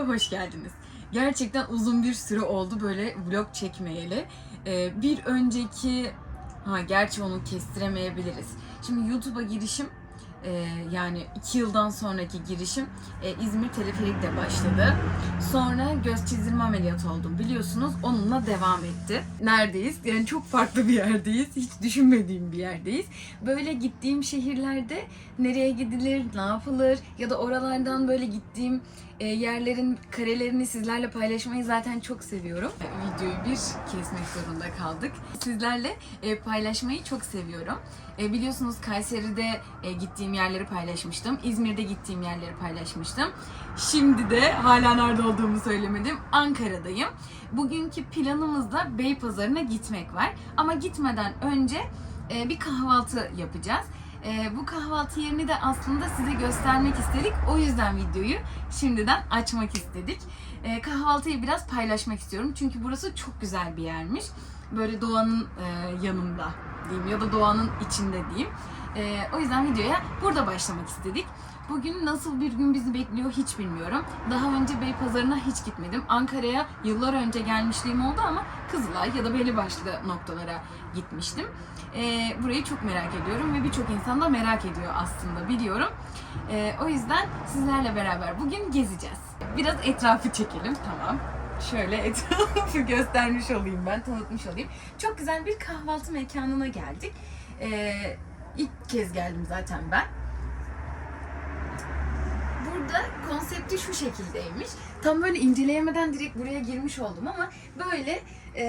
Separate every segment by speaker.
Speaker 1: videoya hoş geldiniz. Gerçekten uzun bir süre oldu böyle vlog çekmeyeli. Ee, bir önceki, ha gerçi onu kestiremeyebiliriz. Şimdi YouTube'a girişim, e, yani iki yıldan sonraki girişim e, İzmir Teleferik'te başladı. Sonra göz çizdirme ameliyatı oldum biliyorsunuz. Onunla devam etti. Neredeyiz? Yani çok farklı bir yerdeyiz. Hiç düşünmediğim bir yerdeyiz. Böyle gittiğim şehirlerde nereye gidilir, ne yapılır ya da oralardan böyle gittiğim yerlerin karelerini sizlerle paylaşmayı zaten çok seviyorum. E, Videoyu bir kesmek zorunda kaldık. Sizlerle e, paylaşmayı çok seviyorum. E, biliyorsunuz Kayseri'de e, gittiğim yerleri paylaşmıştım. İzmir'de gittiğim yerleri paylaşmıştım. Şimdi de hala nerede olduğumu söylemedim. Ankara'dayım. Bugünkü planımızda Beypazarı'na gitmek var. Ama gitmeden önce e, bir kahvaltı yapacağız. E, bu kahvaltı yerini de aslında size göstermek istedik. O yüzden videoyu şimdiden açmak istedik. E, kahvaltıyı biraz paylaşmak istiyorum. Çünkü burası çok güzel bir yermiş. Böyle doğanın e, yanında diyeyim ya da doğanın içinde diyeyim. E, o yüzden videoya burada başlamak istedik. Bugün nasıl bir gün bizi bekliyor hiç bilmiyorum. Daha önce Beypazarı'na hiç gitmedim. Ankara'ya yıllar önce gelmişliğim oldu ama Kızılay ya da belli başlı noktalara gitmiştim. Ee, burayı çok merak ediyorum ve birçok insan da merak ediyor aslında biliyorum. Ee, o yüzden sizlerle beraber bugün gezeceğiz. Biraz etrafı çekelim tamam. Şöyle etrafı göstermiş olayım ben, tanıtmış olayım. Çok güzel bir kahvaltı mekanına geldik. Ee, ilk kez geldim zaten ben. Burada konsepti şu şekildeymiş. Tam böyle inceleyemeden direkt buraya girmiş oldum ama böyle e,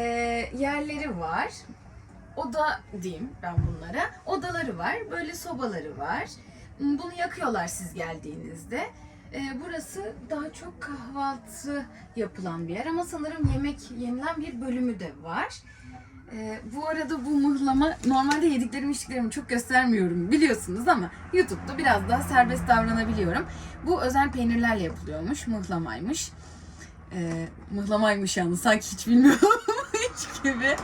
Speaker 1: yerleri var. Oda diyeyim ben bunlara. Odaları var. Böyle sobaları var. Hmm, Bunu yakıyorlar siz geldiğinizde. E, burası daha çok kahvaltı yapılan bir yer ama sanırım yemek yenilen bir bölümü de var. Ee, bu arada bu mıhlama normalde yediklerimi içtiklerimi çok göstermiyorum biliyorsunuz ama YouTube'da biraz daha serbest davranabiliyorum. Bu özel peynirlerle yapılıyormuş, mıhlamaymış. Ee, mıhlamaymış yalnız sanki hiç bilmiyorum hiç gibi.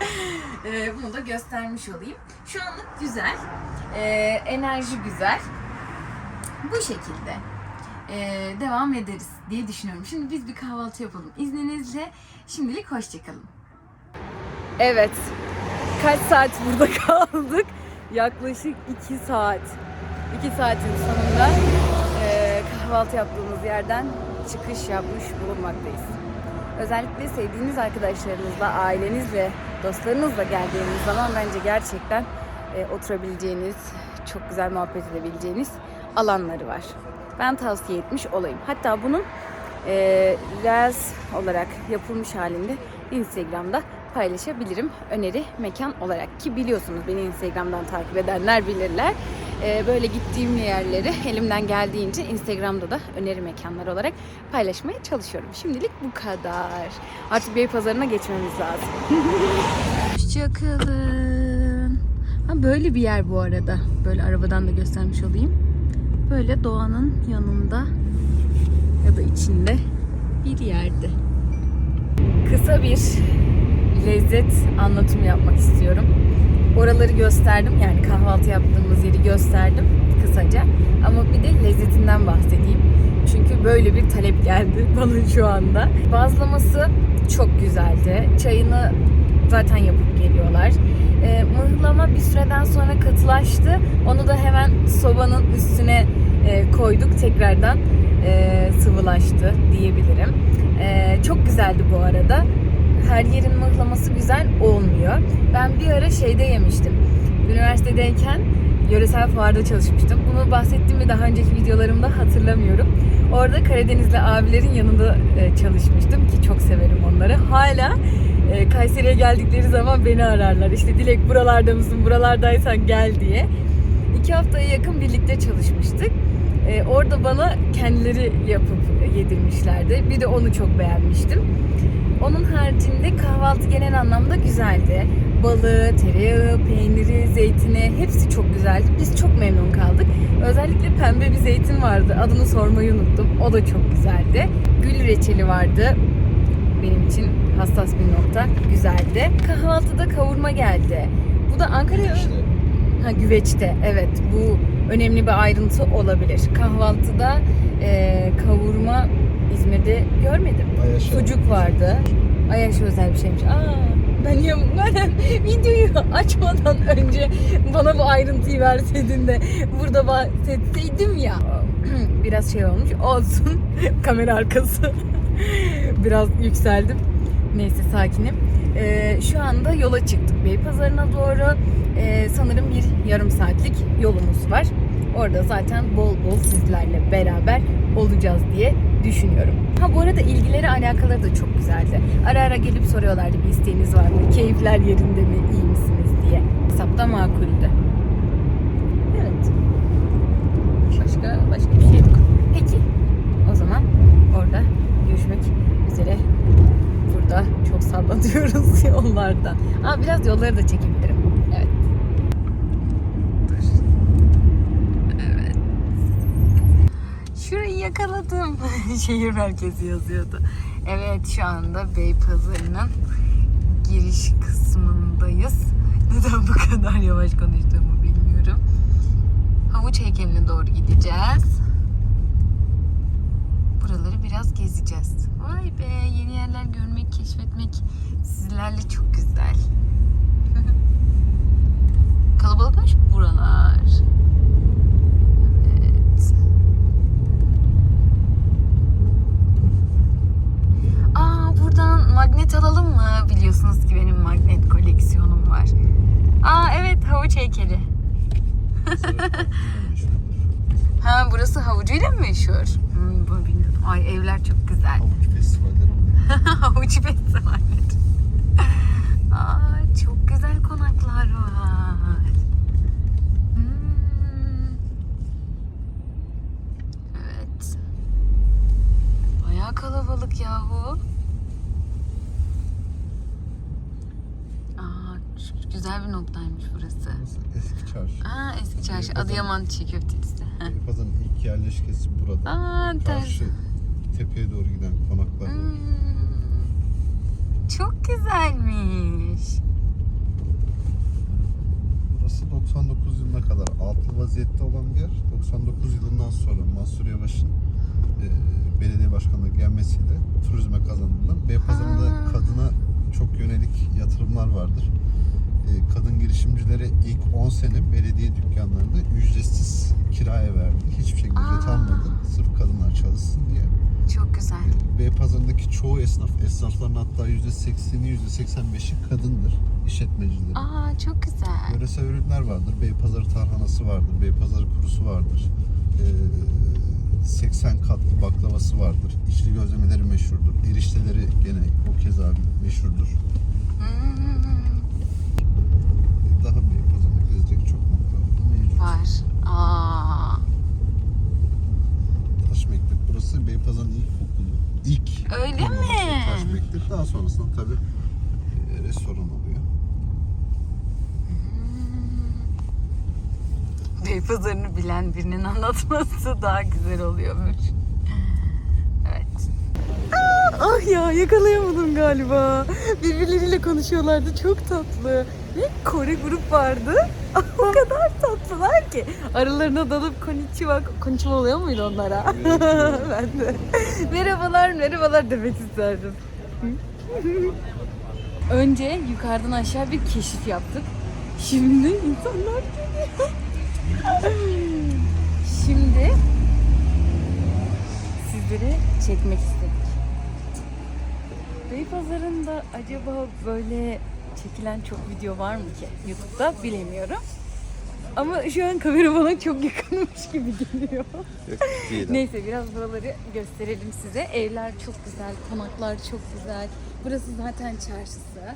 Speaker 1: Ee, bunu da göstermiş olayım. Şu anlık güzel, Ee, enerji güzel. Bu şekilde ee, devam ederiz diye düşünüyorum. Şimdi biz bir kahvaltı yapalım. İzninizle şimdilik hoşçakalın.
Speaker 2: Evet. Kaç saat burada kaldık? Yaklaşık 2 saat. 2 saatin sonunda eee, kahvaltı yaptığımız yerden çıkış yapmış bulunmaktayız. Özellikle sevdiğiniz arkadaşlarınızla, ailenizle, dostlarınızla geldiğiniz zaman bence gerçekten eee, oturabileceğiniz, çok güzel muhabbet edebileceğiniz alanları var. Ben tavsiye etmiş olayım. Hatta bunun eee Reels olarak yapılmış halinde Instagram'da paylaşabilirim. Öneri mekan olarak ki biliyorsunuz beni Instagram'dan takip edenler bilirler. Eee, böyle gittiğim yerleri elimden geldiğince Instagram'da da öneri mekanlar olarak paylaşmaya çalışıyorum. Şimdilik bu kadar. Artık Beypazarı'na geçmemiz lazım. Hoşçakalın. Ha böyle bir yer bu arada. Böyle arabadan da göstermiş olayım. Böyle doğanın yanında ya da içinde bir yerde. Kısa bir lezzet anlatımı yapmak istiyorum. Oraları gösterdim yani kahvaltı yaptığımız yeri gösterdim kısaca. Ama bir de lezzetinden bahsedeyim. Çünkü böyle bir talep geldi bana şu anda. Bazlaması çok güzeldi. Çayını zaten yapıp geliyorlar. Ee, mıhlama bir süreden sonra katılaştı. Onu da hemen sobanın üstüne e, koyduk tekrardan e, sıvılaştı diyebilirim. E, çok güzeldi bu arada. Her yerin mıhlaması güzel olmuyor. Ben bir ara şeyde yemiştim. Üniversitedeyken yöresel fuarda çalışmıştım. Bunu bahsettim mi daha önceki videolarımda hatırlamıyorum. Orada Karadenizli abilerin yanında e, çalışmıştım ki çok severim onları. Hala e, Kayseri'ye geldikleri zaman beni ararlar. İşte Dilek buralarda mısın, buralardaysan gel diye. İki haftaya yakın birlikte çalışmıştık. Ee, orada bana kendileri yapıp yedirmişlerdi. Bir de onu çok beğenmiştim. Onun haricinde kahvaltı genel anlamda güzeldi. Balığı, tereyağı, peyniri, zeytini hepsi çok güzeldi. Biz çok memnun kaldık. Özellikle pembe bir zeytin vardı. Adını sormayı unuttum. O da çok güzeldi. Gül reçeli vardı. Benim için hassas bir nokta. Güzeldi. Kahvaltıda kavurma geldi. Bu da Ankara'ya... Ha güveçte evet bu önemli bir ayrıntı olabilir. Kahvaltıda e, kavurma İzmir'de görmedim.
Speaker 3: Ayaş'a.
Speaker 2: Sucuk vardı. Ayaş özel bir şeymiş. Aa, ben madem videoyu açmadan önce bana bu ayrıntıyı verseydin de burada bahsetseydim ya. Biraz şey olmuş. Olsun. Kamera arkası. Biraz yükseldim. Neyse sakinim. Ee, şu anda yola çıktık Beypazarı'na doğru. Ee, sanırım bir yarım saatlik yolumuz var. Orada zaten bol bol sizlerle beraber olacağız diye düşünüyorum. Ha bu arada ilgileri alakaları da çok güzeldi. Ara ara gelip soruyorlardı bir isteğiniz var mı? Keyifler yerinde mi? iyi misiniz diye. Hesapta makuldü. Evet. Başka başka bir şey yok. Peki. O zaman orada görüşmek üzere. Burada çok sallanıyoruz yollardan. Aa biraz yolları da çekebilirim. Evet. Evet. Şurayı yakaladım. Şehir merkezi yazıyordu. Evet şu anda Beypazarı'nın giriş kısmındayız. Neden bu kadar yavaş konuştuğumu bilmiyorum. Havuç heykeline doğru gideceğiz. Buraları biraz gezeceğiz. Vay be yeni yerler görmek, keşfetmek sizlerle çok güzel. Kalabalıkmış buralar. Evet. Aa buradan magnet alalım mı? Biliyorsunuz ki benim magnet koleksiyonum var. Aa evet havuç heykeli. Ha burası havucuyla mı meşhur? Hmm, bunu bilmiyordum. Ay evler çok güzel.
Speaker 3: Havuç festivalleri.
Speaker 2: Havuç festivalleri. Aa çok güzel konaklar var. Hmm. Evet. Bayağı kalabalık yahu. Aa çok güzel bir noktaymış burası.
Speaker 3: Burası eski çarşı.
Speaker 2: Aa eski çarşı.
Speaker 3: Beypazarı.
Speaker 2: Adıyaman çiğ köftesi. Heh.
Speaker 3: Beypazarı'nın ilk yerleşkesi burada.
Speaker 2: Aa ters.
Speaker 3: Karşı tepeye doğru giden konaklar.
Speaker 2: Hmm, Çok güzelmiş.
Speaker 3: Burası 99 yılına kadar altı vaziyette olan bir yer. 99 yılından sonra Mansur Yavaş'ın e, belediye başkanlığı gelmesiyle turizme kazanılan Beypazarı'nda kadına çok yönelik yatırımlar vardır. E, kadın girişimcilere ilk 10 sene belediye dükkanlarında ücretsiz kiraya verdi. Hiçbir şekilde ücret
Speaker 2: Aa.
Speaker 3: almadı. Sırf kadınlar çalışsın diye.
Speaker 2: Çok güzel.
Speaker 3: Beypazarı'ndaki çoğu esnaf, esnafların hatta %80'i %85'i kadındır. işletmecileri.
Speaker 2: Aa çok güzel.
Speaker 3: Yöresel ürünler vardır. Beypazarı tarhanası vardır. Beypazarı kurusu vardır. Ee, 80 katlı baklavası vardır. İçli gözlemeleri meşhurdur. Erişteleri gene o kez abi meşhurdur.
Speaker 2: Hmm,
Speaker 3: Daha Beypazarı'nda gezecek çok nokta mevcut.
Speaker 2: var. Aa,
Speaker 3: Taş Mektep. Burası Beypazarı'nın ilk okulu. İlk
Speaker 2: Öyle mi?
Speaker 3: Taş Mektep. Daha sonrasında tabii e, restoran oluyor.
Speaker 2: Beypazarı'nı bilen birinin anlatması daha güzel oluyormuş. Evet. ah ya yakalayamadım galiba. Birbirleriyle konuşuyorlardı. Çok tatlı. Ve Kore grup vardı. o kadar tatlılar ki. Aralarına dalıp konnichiwa, konnichiwa oluyor muydu onlara? ben de. Merhabalar, merhabalar demek isterdim. Önce yukarıdan aşağı bir keşif yaptık. Şimdi insanlar geliyor. Şimdi sizleri çekmek istedik. Beypazarı'nda acaba böyle çekilen çok video var mı ki YouTube'da bilemiyorum. Ama şu an kamera bana çok yakınmış gibi geliyor. Neyse biraz buraları gösterelim size. Evler çok güzel, konaklar çok güzel. Burası zaten çarşısı.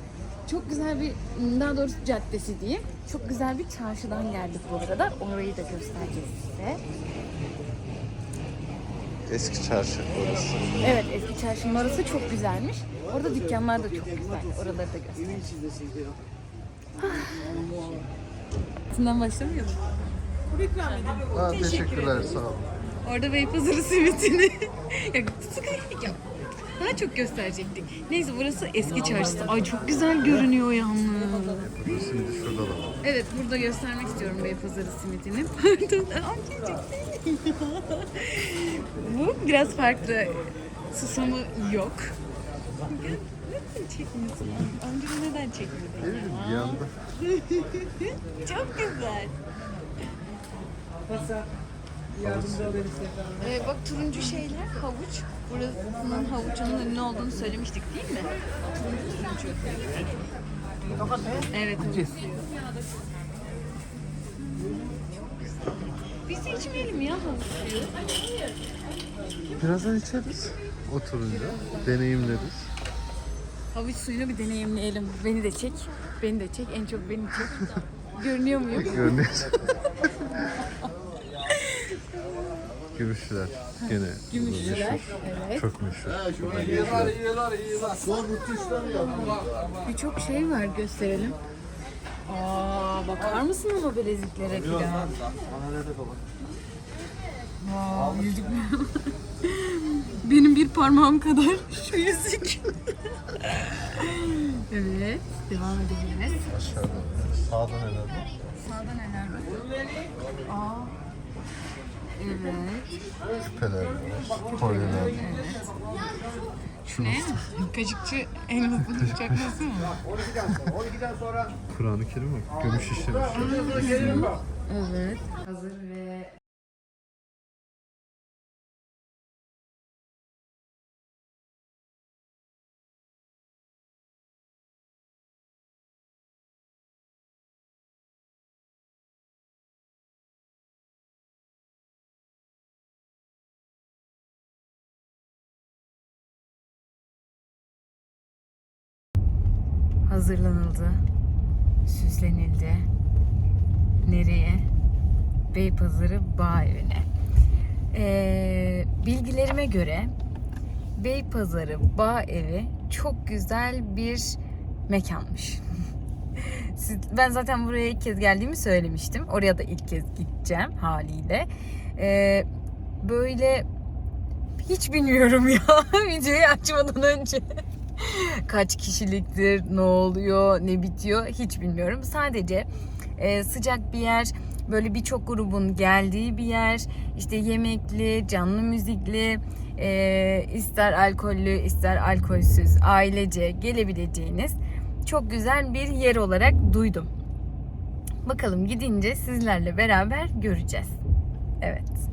Speaker 2: Çok güzel bir, daha doğrusu caddesi diyeyim. Çok güzel bir çarşıdan geldik bu arada. Orayı da göstereceğiz size.
Speaker 3: Eski çarşı burası.
Speaker 2: Evet eski çarşının orası çok güzelmiş. Orada dükkanlar da çok güzel. Oraları da göstereceğiz. Sinden başlamıyor mu?
Speaker 3: Aa, teşekkürler sağ olun.
Speaker 2: Orada Beypazarı simitini ya, sıkı- ya, daha çok gösterecektik. Neyse burası eski çarşısı. Ay çok güzel görünüyor yalnız.
Speaker 3: Şimdi şurada da var.
Speaker 2: Evet burada göstermek istiyorum Beypazarı simitini. Pardon. Bu biraz farklı Susamı yok. Neden çekmiyorsun? Önceden neden çekmedin?
Speaker 3: Bir anda.
Speaker 2: Çok güzel. Ee, bak turuncu şeyler havuç. Burasının havucunun ünlü olduğunu söylemiştik değil mi? Turuncu turuncu. Evet. evet. Biz içmeyelim ya havuç suyu.
Speaker 3: Birazdan içeriz. Oturunca deneyimleriz.
Speaker 2: Havuç suyunu bir deneyimleyelim. Beni de çek. Beni de çek. En çok beni çek. Görünüyor muyum?
Speaker 3: Görünüyor. Gümüşler gene
Speaker 2: Gümüşler.
Speaker 3: meşhur.
Speaker 2: Evet.
Speaker 3: Çok meşhur.
Speaker 2: Birçok şey var gösterelim. Aa, bakar mısınız o bileziklere filan? Aa, yüzük Benim bir parmağım kadar şu yüzük. evet, devam edebiliriz.
Speaker 3: Aşağıda. Sağda neler var?
Speaker 2: Sağda neler var? Aa, evet.
Speaker 3: Küpeler var. Kolyeler var.
Speaker 2: Şu ne? Kaşıkçı en hızlı bıçaklısı mı?
Speaker 3: Kur'an-ı Kerim bak. Gümüş işlemişler.
Speaker 2: Evet.
Speaker 1: Hazır ve
Speaker 2: hazırlanıldı, süslenildi. Nereye? Beypazarı Bağ Evi'ne. Ee, bilgilerime göre Beypazarı Bağ Evi çok güzel bir mekanmış. Ben zaten buraya ilk kez geldiğimi söylemiştim. Oraya da ilk kez gideceğim haliyle. Ee, böyle hiç bilmiyorum ya videoyu açmadan önce. Kaç kişiliktir, ne oluyor, ne bitiyor hiç bilmiyorum. Sadece e, sıcak bir yer, böyle birçok grubun geldiği bir yer. İşte yemekli, canlı müzikli, e, ister alkollü, ister alkolsüz, ailece gelebileceğiniz çok güzel bir yer olarak duydum. Bakalım gidince sizlerle beraber göreceğiz. Evet.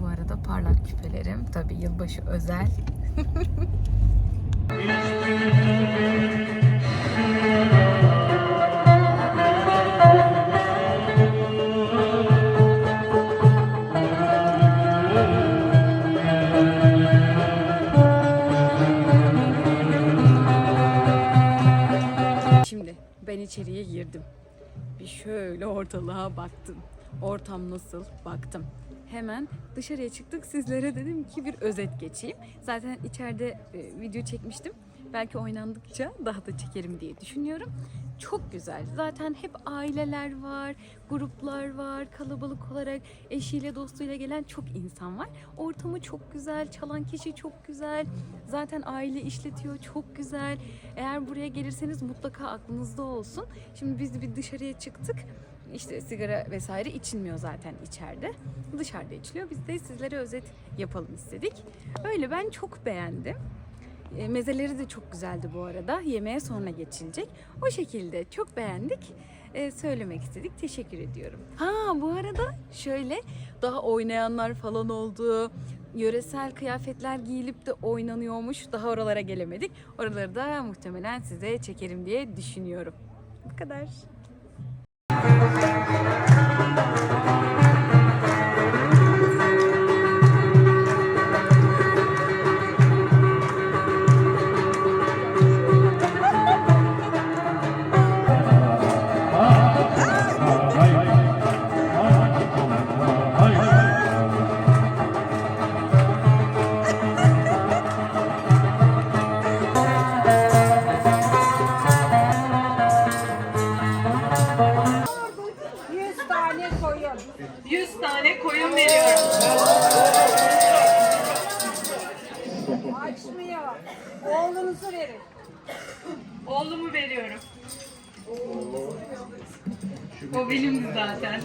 Speaker 2: Bu arada parlak küpelerim. Tabii yılbaşı özel. Şimdi şöyle ortalığa baktım. Ortam nasıl? Baktım. Hemen dışarıya çıktık. Sizlere dedim ki bir özet geçeyim. Zaten içeride e, video çekmiştim. Belki oynandıkça daha da çekerim diye düşünüyorum. Çok güzel. Zaten hep aileler var, gruplar var, kalabalık olarak eşiyle dostuyla gelen çok insan var. Ortamı çok güzel, çalan kişi çok güzel. Zaten aile işletiyor çok güzel. Eğer buraya gelirseniz mutlaka aklınızda olsun. Şimdi biz bir dışarıya çıktık. İşte sigara vesaire içilmiyor zaten içeride. Dışarıda içiliyor. Biz de sizlere özet yapalım istedik. Öyle ben çok beğendim. E, Mezeleri de çok güzeldi bu arada. Yemeğe sonra geçilecek. O şekilde çok beğendik. E, söylemek istedik. Teşekkür ediyorum. Ha bu arada şöyle daha oynayanlar falan oldu. Yöresel kıyafetler giyilip de oynanıyormuş. Daha oralara gelemedik. Oraları da muhtemelen size çekerim diye düşünüyorum. Bu kadar. O benim zaten.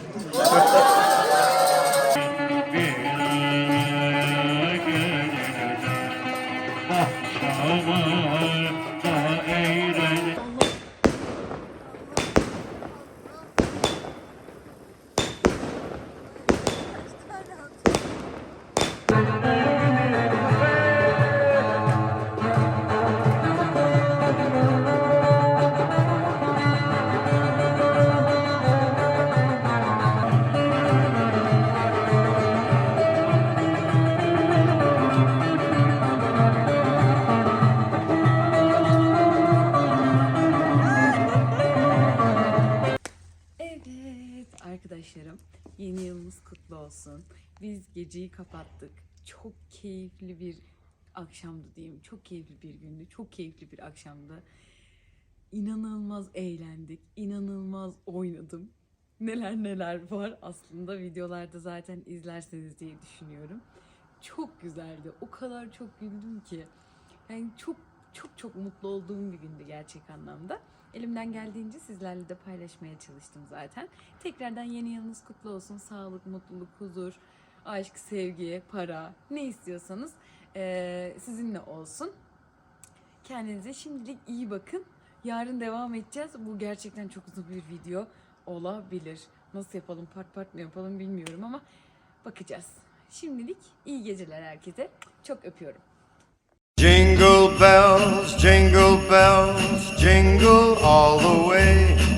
Speaker 2: Aman da eğlen Biz geceyi kapattık. Çok keyifli bir akşamdı diyeyim. Çok keyifli bir gündü. Çok keyifli bir akşamdı. İnanılmaz eğlendik. inanılmaz oynadım. Neler neler var aslında videolarda zaten izlerseniz diye düşünüyorum. Çok güzeldi. O kadar çok güldüm ki. Yani çok çok çok mutlu olduğum bir gündü gerçek anlamda. Elimden geldiğince sizlerle de paylaşmaya çalıştım zaten. Tekrardan yeni yılınız kutlu olsun. Sağlık, mutluluk, huzur, aşk, sevgi, para ne istiyorsanız eee, sizinle olsun. Kendinize şimdilik iyi bakın. Yarın devam edeceğiz. Bu gerçekten çok uzun bir video olabilir. Nasıl yapalım, part part mı yapalım bilmiyorum ama bakacağız. Şimdilik iyi geceler herkese. Çok öpüyorum.
Speaker 4: Jingle bells, jingle bells, jingle all the way.